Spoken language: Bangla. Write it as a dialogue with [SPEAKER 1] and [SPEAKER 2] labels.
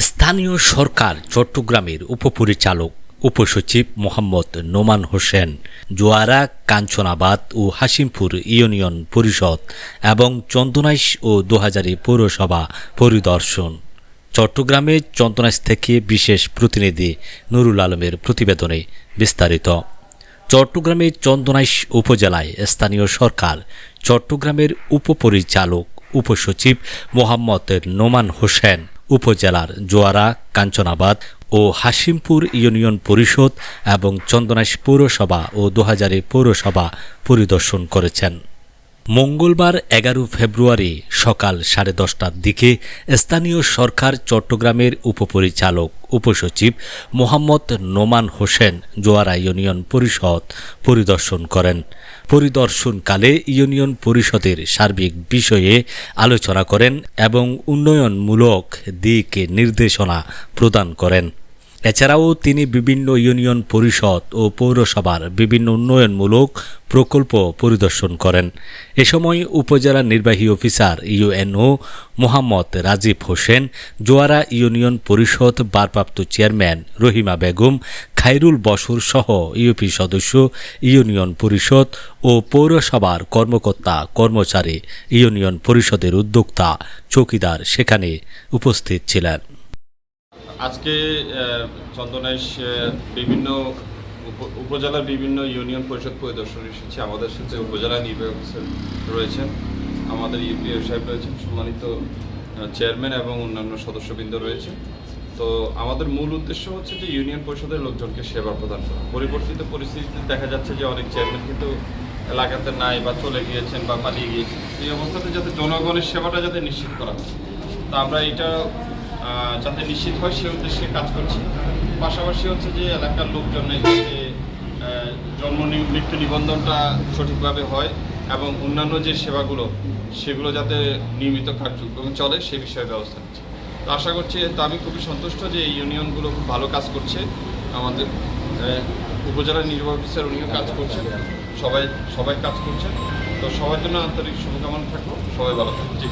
[SPEAKER 1] স্থানীয় সরকার চট্টগ্রামের উপপরিচালক, উপসচিব মোহাম্মদ নোমান হোসেন, জোয়ারা, কাঞ্চনাবাদ ও হাসিমপুর ইউনিয়ন পরিষদ এবং চন্দনাইশ ও দোহাজারি পৌরসভা পরিদর্শন। চট্টগ্রামে চন্দনাইশ থেকে বিশেষ প্রতিনিধি নুরুল আলমের প্রতিবেদনে বিস্তারিত। চট্টগ্রামের চন্দনাইশ উপজেলায় স্থানীয় সরকার, চট্টগ্রামের উপপরিচালক, উপসচিব মোহাম্মদ নোমান হোসেন উপজেলার জোয়ারা, কাঞ্চনাবাদ ও হাসিমপুর ইউনিয়ন পরিষদ এবং চন্দনাইশ পৌরসভা ও দোহাজারী পৌরসভা পরিদর্শন করেছেন। মঙ্গলবার এগারো ফেব্রুয়ারি সকাল সাড়ে দশটার দিকে স্থানীয় সরকার চট্টগ্রামের উপপরিচালক, উপসচিব মোহাম্মদ নোমান হোসেন জোয়ারা ইউনিয়ন পরিষদ পরিদর্শন করেন। পরিদর্শনকালে ইউনিয়ন পরিষদের সার্বিক বিষয়ে আলোচনা করেন এবং উন্নয়নমূলক দিক নির্দেশনা প্রদান করেন। এছাড়াও তিনি বিভিন্ন ইউনিয়ন পরিষদ ও পৌরসভার বিভিন্ন উন্নয়নমূলক প্রকল্প পরিদর্শন করেন। এ সময় উপজেলা নির্বাহী officer UNO Mohammad Rajib Hossain, Joara union Parishad ভারপ্রাপ্ত চেয়ারম্যান রহিমা বেগম খাইরুল বসুর সহ ইউপি সদস্য ইউনিয়ন পরিষদ ও পৌরসভার কর্মকর্তা, কর্মচারী ইউনিয়ন পরিষদের উদ্যোক্তা চৌকিদার সেখানে উপস্থিত ছিলেন।
[SPEAKER 2] আজকে চন্দনাইশ বিভিন্ন উপ- উপজেলার বিভিন্ন ইউনিয়ন পরিষদ পরিদর্শন এসেছে। আমাদের সাথে উপজেলা নির্বাহী অফিসার রয়েছেন। আমাদের ইউপিএ সাহেব রয়েছেন, সম্মানিত চেয়ারম্যান এবং অন্যান্য সদস্যবৃন্দ রয়েছে তো আমাদের মূল উদ্দেশ্য হচ্ছে যে ইউনিয়ন পরিষদের লোকজনকে সেবা প্রদান করা। পরিবর্তিত পরিস্থিতিতে দেখা যাচ্ছে যে অনেক চেয়ারম্যান কিন্তু এলাকাতে নাই বা চলে গিয়েছেন বা পালিয়ে গিয়েছেন। এই অবস্থাতে যাতে জনগণের সেবাটা যাতে নিশ্চিত করা হয়। তা আমরা এটা যাতে নিশ্চিত হয় সে উদ্দেশ্যে কাজ করছি। পাশাপাশি হচ্ছে যে এলাকার লোকজনের যে জন্ম মৃত্যু নিবন্ধনটা সঠিকভাবে হয় এবং অন্যান্য যে সেবাগুলো, সেগুলো যাতে নিয়মিত কার্যক্রম চলে সে বিষয়ে ব্যবস্থা নিচ্ছে। তো আশা করছি, তো আমি খুবই সন্তুষ্ট যে এই ইউনিয়নগুলো খুব ভালো কাজ করছে। আমাদের উপজেলা নির্বাহী অফিসার উনিও কাজ করছেন। সবাই সবাই কাজ করছেন। তো সবার জন্য আন্তরিক শুভকামনা থাকল। সবাই ভালো থাকবে জি।